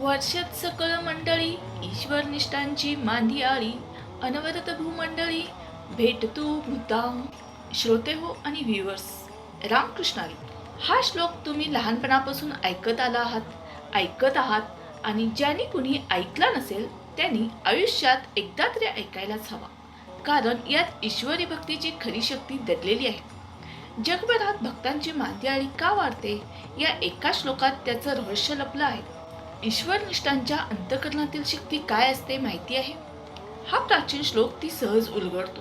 वर्षात सकळ मंडळी ईश्वर निष्ठांची मांदी आळी अनवरत भूमंडळी भेट तू भूता श्रोते हो आणि व्ह्युअर्स रामकृष्णारी हा श्लोक तुम्ही लहानपणापासून ऐकत आला आहात ऐकत आहात आणि ज्यांनी कुणी ऐकला नसेल त्यांनी आयुष्यात एकदा तरी ऐकायलाच हवा. कारण यात ईश्वरी भक्तीची खरी शक्ती दडलेली आहे. जगभरात भक्तांची मांदियाळी का वाढते? या एका श्लोकात त्याचं रहस्य लपलं आहे. ईश्वरनिष्ठांच्या अंतकरणातील शक्ती काय असते माहिती आहे? हा प्राचीन श्लोक ती सहज उलगडतो.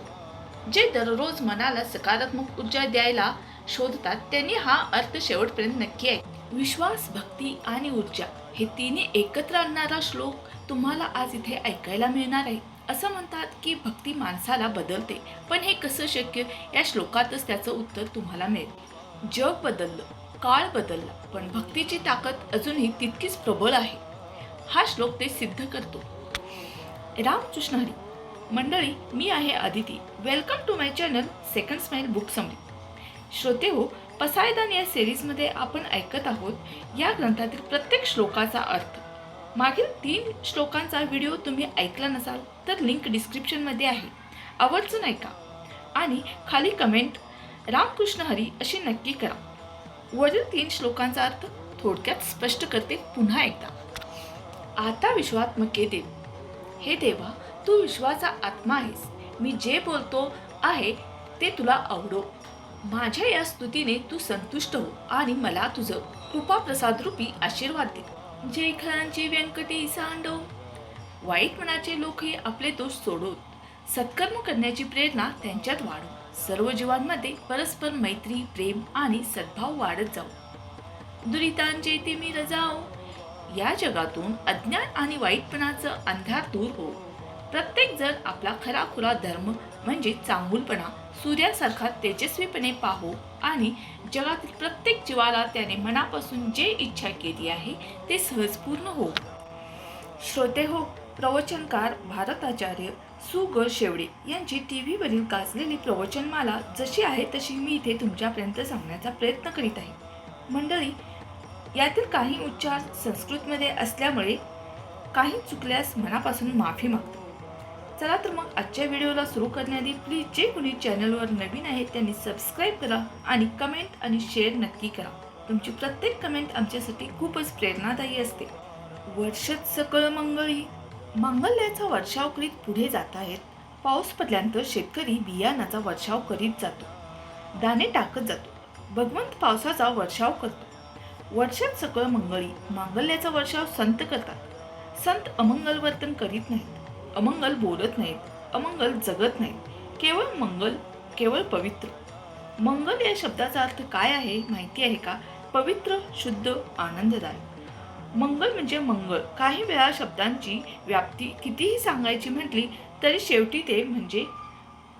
जे दररोज मनाला सकारात्मक ऊर्जा द्यायला शोधतात त्यांनी हा अर्थ शेवटपर्यंत नक्की आहे. विश्वास भक्ती आणि ऊर्जा हे तिन्ही एकत्र आणणारा श्लोक तुम्हाला आज इथे ऐकायला मिळणार आहे. असं म्हणतात की भक्ती माणसाला बदलते. पण हे कसं शक्य? या श्लोकातच त्याचं उत्तर तुम्हाला मिळेल. जग बदललं. काळ बदलला पण भक्तीची ताकद अजूनही तितकीच प्रबळ आहे. हा श्लोक ते सिद्ध करतो. रामकृष्ण हरी मंडळी मी आहे Aditi. Welcome to my channel second smile book summary श्रोते हो पसायदान या सिरीजमध्ये आपण ऐकत आहोत या ग्रंथातील प्रत्येक श्लोकाचा अर्थ. मागील तीन श्लोकांचा व्हिडिओ तुम्ही ऐकला नसाल तर लिंक डिस्क्रिप्शनमध्ये आहे. आवर्जून ऐका. आणि खाली कमेंट रामकृष्ण हरी अशी नक्की करा. वरील तीन श्लोकांचा अर्थ थोडक्यात स्पष्ट करते पुन्हा एकदा. आता विश्वात्मके देव. हे देवा तू विश्वाचा आत्मा आहेस. मी जे बोलतो आहे ते तुला आवडो. माझ्या या स्तुतीने तू संतुष्ट हो आणि मला तुझं कृपा प्रसाद रूपी आशीर्वाद दे. जे खरांची व्यंकटी सांडव वाईट मनाचे लोकही आपले दोष सोडवत सत्कर्म करण्याची प्रेरणा त्यांच्यात वाढव सर्व जीवांमध्ये परस्पर मैत्री प्रेम आणि सद्भाव वाढत जाऊ. दुरितांचे ते मी रजाओ. या जगातून अज्ञान आणि वाईटपणाचं अंधार दूर हो. प्रत्येक जण आपला खरा खुरा धर्म म्हणजे चांगुलपणा सूर्यासारखा तेजस्वीपणे पाहो आणि जगातील प्रत्येक जीवाला त्याने मनापासून जे इच्छा केली आहे ते सहज पूर्ण हो. श्रोते हो प्रवचनकार भारताचार्य सु ग शेवडे यांची टी व्हीवरील गाजलेली प्रवचनमाला जशी आहे तशी मी इथे तुमच्यापर्यंत सांगण्याचा प्रयत्न करीत आहे. मंडळी यातील काही उच्चार संस्कृतमध्ये असल्यामुळे काही चुकल्यास मनापासून माफी मागतो. चला तर मग आजच्या व्हिडिओला सुरू करण्याआधी प्लीज जे कोणी चॅनलवर नवीन आहे त्यांनी सबस्क्राईब करा आणि कमेंट आणि शेअर नक्की करा. तुमची प्रत्येक कमेंट आमच्यासाठी खूपच प्रेरणादायी असते. वर्षात सकळ मंगळी. मांगल्याचा वर्षाव करीत पुढे जात आहेत. पाऊस पडल्यानंतर शेतकरी बियाणाचा वर्षाव करीत जातो. दाणे टाकत जातो. भगवंत पावसाचा वर्षाव करतो. वर्षात सकळ मंगळी मांगल्याचा वर्षाव संत करतात. संत अमंगल वर्तन करीत नाहीत. अमंगल बोलत नाहीत. अमंगल जगत नाहीत. केवळ मंगल केवळ पवित्र. मंगल या शब्दाचा अर्थ काय आहे माहिती आहे का? पवित्र शुद्ध आनंददायक. मंगल म्हणजे मंगळ. काही वेळा शब्दांची व्याप्ती कितीही सांगायची म्हटली तरी शेवटी ते म्हणजे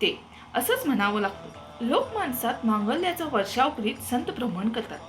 ते. असंच म्हणावं लागतं. लोक माणसात मांगल्याचा वर्षाव करीत संत भ्रमण करतात.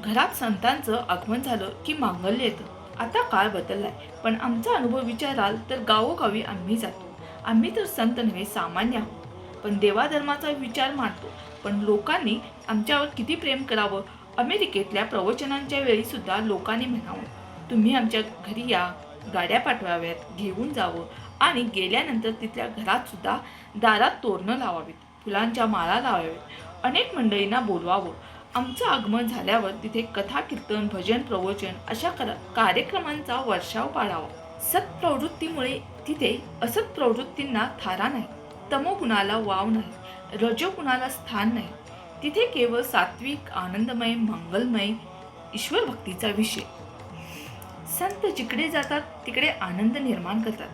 घरात संतांचं आगमन झालं की मांगल्य येतं. आता काळ बदललाय. पण आमचा अनुभव विचाराल तर गावोगावी आम्ही जातो. आम्ही तर संत नव्हे सामान्य आहोत. पण देवाधर्माचा विचार मांडतो. पण लोकांनी आमच्यावर किती प्रेम करावं? अमेरिकेतल्या प्रवचनांच्या वेळी सुद्धा लोकांनी म्हणावं तुम्ही आमच्या घरी या गाड्या पाठवाव्यात घेऊन जावं आणि गेल्यानंतर तिथल्या घरात सुद्धा दारात तोरणं लावावीत फुलांच्या माळा लावाव्यात. अनेक मंडळींना बोलवावं. आमचं आगमन झाल्यावर तिथे कथा कीर्तन भजन प्रवचन अशा कर- कार्यक्रमांचा वर्षाव पाडावा सत्प्रवृत्तीमुळे तिथे असत प्रवृत्तींना थारा नाही तमोगुणाला वाव नाही रजोगुणाला स्थान नाही. तिथे केवळ सात्विक आनंदमय मंगलमय ईश्वर भक्तीचा विषय. संत जिकडे जातात तिकडे आनंद निर्माण करतात.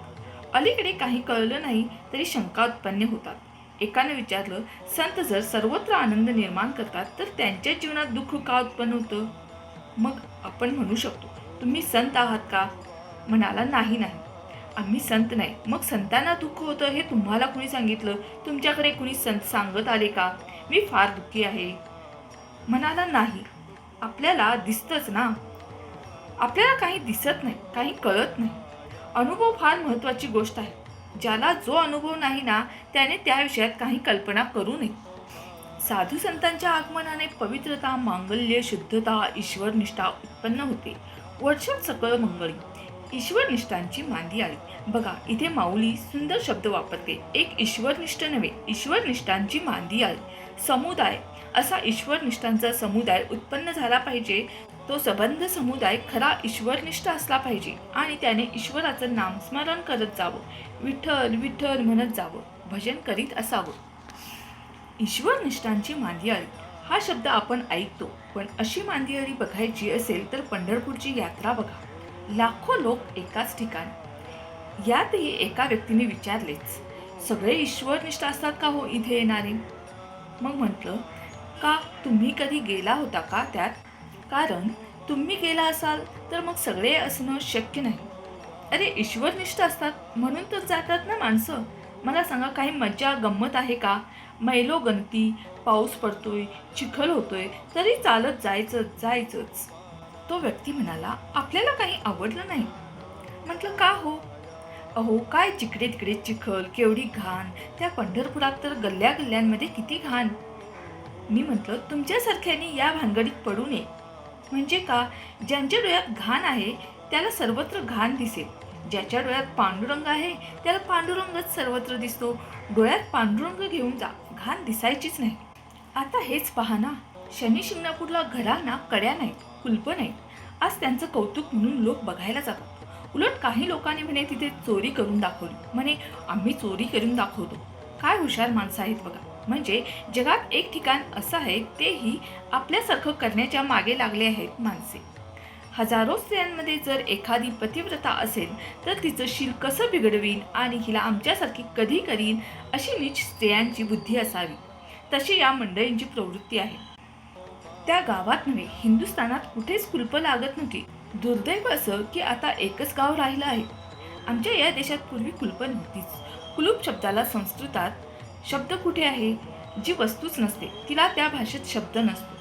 अलीकडे काही कळलं नाही तरी शंका उत्पन्न होतात. एकाने विचारलं संत जर सर्वत्र आनंद निर्माण करतात तर त्यांच्या जीवनात दुःख का उत्पन्न होतं? मग आपण म्हणू शकतो तुम्ही संत आहात का? म्हणाला नाही नाही. आम्ही संत नाही. मग संतांना दुःख होतं हे तुम्हाला कुणी सांगितलं? तुमच्याकडे कुणी संत सांगत आले का? मी फार दुःखी आहे. म्हणाला नाही. आपल्याला दिसतंच ना. आपल्याला काही दिसत नाही काही कळत नाही. अनुभव फार महत्त्वाची गोष्ट आहे. ज्याला जो अनुभव नाही ना त्याने त्या विषयात काही कल्पना करू नये. साधू संतांच्या आगमनाने पवित्रता मांगल्य शुद्धता ईश्वरनिष्ठा उत्पन्न होते. वर्षात सकळ मंगळी. ईश्वरनिष्ठांची मांदी आली. बघा इथे माऊली सुंदर शब्द वापरते. एक ईश्वरनिष्ठ नव्हे ईश्वरनिष्ठांची मांदी आली. समुदाय. असा ईश्वरनिष्ठांचा समुदाय उत्पन्न झाला पाहिजे. तो सबंध समुदाय खरा ईश्वरनिष्ठ असला पाहिजे आणि त्याने ईश्वराचं नामस्मरण करत जावं. विठ्ठल विठ्ठल म्हणत जावं. भजन करीत असावं. ईश्वरनिष्ठांची मांदियाळी. हा शब्द आपण ऐकतो. पण अशी मांदियाळी बघायची असेल तर पंढरपूरची यात्रा बघा. लाखो लोक एकाच ठिकाणी. यातही एका व्यक्तीने विचारलेच. सगळे ईश्वरनिष्ठ असतात का हो इथे येणारे? मग म्हटलं का तुम्ही कधी गेला होता का त्यात? कारण तुम्ही गेला असाल तर मग सगळे असणं शक्य नाही. अरे ईश्वरनिष्ठ असतात. म्हणून तर जातात ना माणसं. मला सांगा काही मज्जा गंमत आहे का? मैलो गणती पाऊस पडतोय चिखल होतोय तरी चालत जायचं जायचंच. तो व्यक्ती म्हणाला आपल्याला काही आवडलं नाही. म्हटलं का हो? अहो काय जिकडे तिकडे चिखल केवढी घाण. त्या पंढरपुरात तर गल्ल्या गल्ल्यांमध्ये किती घाण. मी म्हटलं तुमच्यासारख्याने या भानगडीत पडू नये. म्हणजे का? ज्यांच्या डोळ्यात घाण आहे त्याला सर्वत्र घाण दिसेल. ज्याच्या डोळ्यात पांडुरंग आहे त्याला पांडुरंगच सर्वत्र दिसतो. डोळ्यात पांडुरंग घेऊन जा घाण दिसायचीच नाही. आता हेच पहा ना शनी शिंगणापूरला घरांना कड्या नाहीत कुलप नाहीत. आज त्यांचं कौतुक म्हणून लोक बघायला जातात. उलट काही लोकांनी म्हणे तिथे चोरी करून दाखवली. म्हणे आम्ही चोरी करून दाखवतो. काय हुशार माणसं आहेत बघा. म्हणजे जगात एक ठिकाण असं आहे तेही आपल्यासारखं करण्याच्या मागे लागले आहेत माणसे. हजारो स्त्रियांमध्ये जर एखादी पतिव्रता असेल तर तिचं शील कसं बिघडवीन आणि हिला आमच्यासारखी कधी करीन अशी नीच स्त्रियांची बुद्धी असावी. तशी या मंडळींची प्रवृत्ती आहे. त्या गावात नव्हे हिंदुस्थानात कुठेच कुलप लागत नव्हती? दुर्दैव असं की आता एकच गाव राहिलं आहे. आमच्या या देशात पूर्वी कुलपण नव्हतीच. कुलूप शब्दाला संस्कृतात शब्द कुठे आहे? जी वस्तूच नसते तिला त्या भाषेत शब्द नसतो.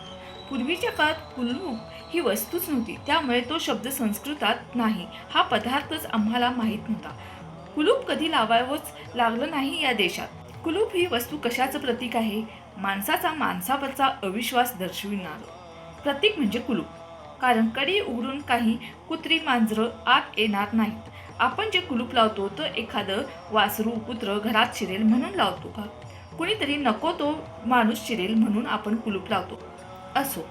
पूर्वीच्या काळात कुलूप ही वस्तूच नव्हती त्यामुळे तो शब्द संस्कृतात नाही हा पदार्थच आम्हाला माहीत नव्हता. कुलूप कधी लावावंच लागलं नाही या देशात. कुलूप ही वस्तू कशाचं प्रतीक आहे? माणसाचा माणसावरचा अविश्वास दर्शविणार. प्रतीक म्हणजे कुलूप. कारण कडी उघडून काही कुत्री मांजरं आत येणार नाहीत. आपण जे कुलूप लावतो तर एखादं वासरू कुत्र घरात शिरेल म्हणून लावतो का? कुणीतरी नको तो माणूस शिरेल म्हणून आपण कुलूप लावतो. असो.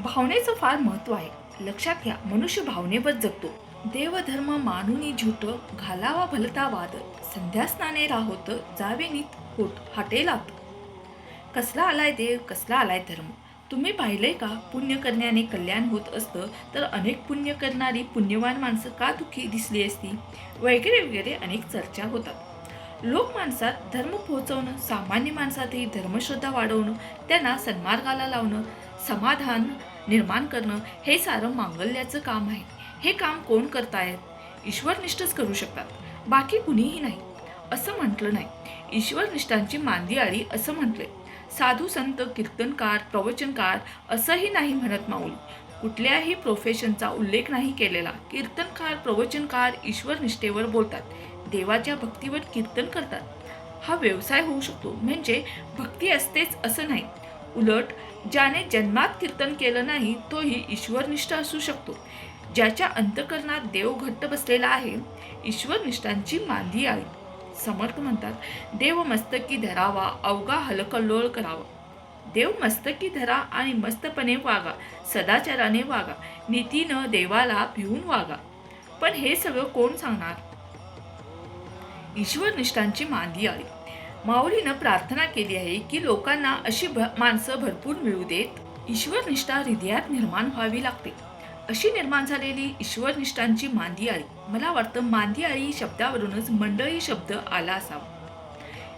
भावनेचं फार महत्त्व आहे. लक्षात घ्या मनुष्य भावनेवर जगतो. देवधर्म मानुनी झुट घालावा भलता वाद संध्यास्नाने राहोत जावे नीत होत हाटेलात कसला आलाय देव कसला आलाय धर्म? तुम्ही पाहिलंय का? पुण्य करण्याने कल्याण होत असतं तर अनेक पुण्य करणारी पुण्यवान माणसं का दुःखी दिसली असती? वगैरे वगैरे अनेक चर्चा होतात. लोक माणसात धर्म पोहोचवणं सामान्य माणसातही धर्मश्रद्धा वाढवणं त्यांना सन्मार्गाला लावणं समाधान निर्माण करणं हे सारं मांगल्याचं काम आहे. हे काम कोण करतायत? ईश्वरनिष्ठच करू शकतात. बाकी कुणीही नाही. असं म्हटलं नाही. ईश्वरनिष्ठांची मांदी आली असं म्हटलंय. साधू संत कीर्तनकार प्रवचनकार असंही नाही म्हणत माऊली. कुठल्याही प्रोफेशनचा उल्लेख नाही केलेला. कीर्तनकार प्रवचनकार ईश्वरनिष्ठेवर बोलतात. देवाच्या भक्तीवर कीर्तन करतात. हा व्यवसाय होऊ शकतो. म्हणजे भक्ती असतेच असं नाही. उलट ज्याने जन्मात कीर्तन केलं नाही तोही ईश्वरनिष्ठ असू शकतो. ज्याच्या अंतकरणात देव घट्ट बसलेला आहे ईश्वरनिष्ठांची मांदी आहे. समर्थ म्हणतात देव मस्तकी धरावा अवघा हलकल्लोळ करावा. देव मस्तकी धरा आणि मस्तपणे वागा सदाचाराने वागा नीतीनं देवाला भिवून वागा. पण हे सगळं कोण सांगणार? ईश्वरनिष्ठांची मांदी आली. माऊलीनं प्रार्थना केली आहे की लोकांना अशी भ माणसं भरपूर मिळू देत. ईश्वरनिष्ठा हृदयात निर्माण व्हावी लागते. अशी निर्माण झालेली ईश्वरनिष्ठांची मांदी आळी मला वाटतं मांदी आळी शब्दावरूनच मंडळी शब्द आला असावा.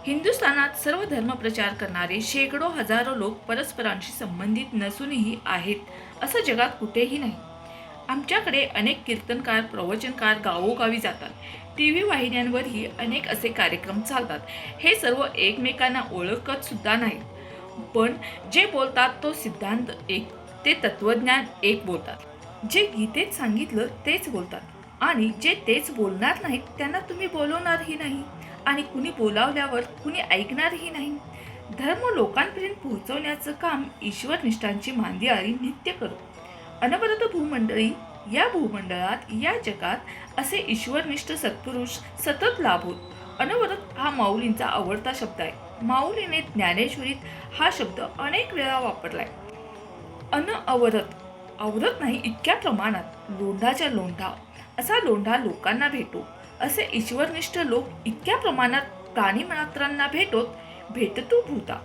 हिंदुस्थानात सर्व धर्म प्रचार करणारे शेकडो हजारो लोक परस्परांशी संबंधित नसूनही आहेत असं जगात कुठेही नाही. आमच्याकडे अनेक कीर्तनकार प्रवचनकार गावोगावी जातात. टी व्ही वाहिन्यांवरही अनेक असे कार्यक्रम चालतात. हे सर्व एकमेकांना ओळखत सुद्धा नाही पण जे बोलतात तो सिद्धांत एक ते तत्वज्ञान एक बोलतात. जे गीतेत सांगितलं तेच बोलतात. आणि जे तेच बोलणार नाहीत त्यांना तुम्ही बोलवणारही नाही. आणि कुणी बोलावल्यावर कुणी ऐकणारही नाही. धर्म लोकांपर्यंत पोहोचवण्याचं काम ईश्वरनिष्ठांची मांदी आळी नित्य करू अनवरत भूमंडळी या भूमंडळात या जगात असे ईश्वरनिष्ठ सत्पुरुष सतत लाभोत अनवरत हा माऊलींचा आवडता शब्द आहे. माऊलीने ज्ञानेश्वरीत हा शब्द अनेक वेळा वापरलाय. अन अवरत आवरत नाही इतक्या प्रमाणात लोंढाच्या लोंढा. असा लोंढा लोकांना भेटो. असे ईश्वरनिष्ठ लोक इतक्या प्रमाणात प्राणीमात्रांना भेटोत भेटतो भूता.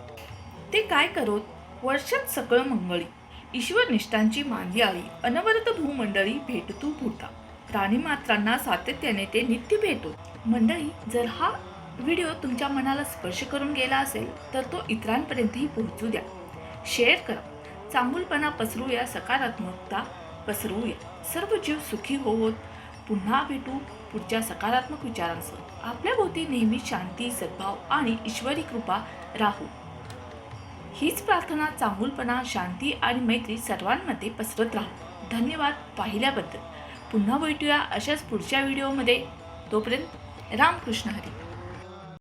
ते काय करोत? वर्षात सकळ मंगळी. ईश्वरनिष्ठांची मांदी आली. अनवरत भूमंडळी भेटतू भूता. प्राणीमात्रांना सातत्याने ते नित्य भेटो. मंडळी जर हा व्हिडिओ तुमच्या मनाला स्पर्श करून गेला असेल तर तो इतरांपर्यंतही पोहोचू द्या. शेअर करा. चांगुलपणा पसरूया सकारात्मकता पसरवूया सर्व जीव सुखी होवोत. पुन्हा भेटू पुढच्या सकारात्मक विचारांसह आपल्या भोवती नेहमी शांती सद्भाव आणि ईश्वरी कृपा राहू. हीच प्रार्थना चांगुलपणा शांती आणि मैत्री सर्वांमध्ये पसरत राहू. धन्यवाद पाहिल्याबद्दल. पुन्हा भेटूया अशाच पुढच्या व्हिडिओमध्ये. तोपर्यंत रामकृष्ण हरी.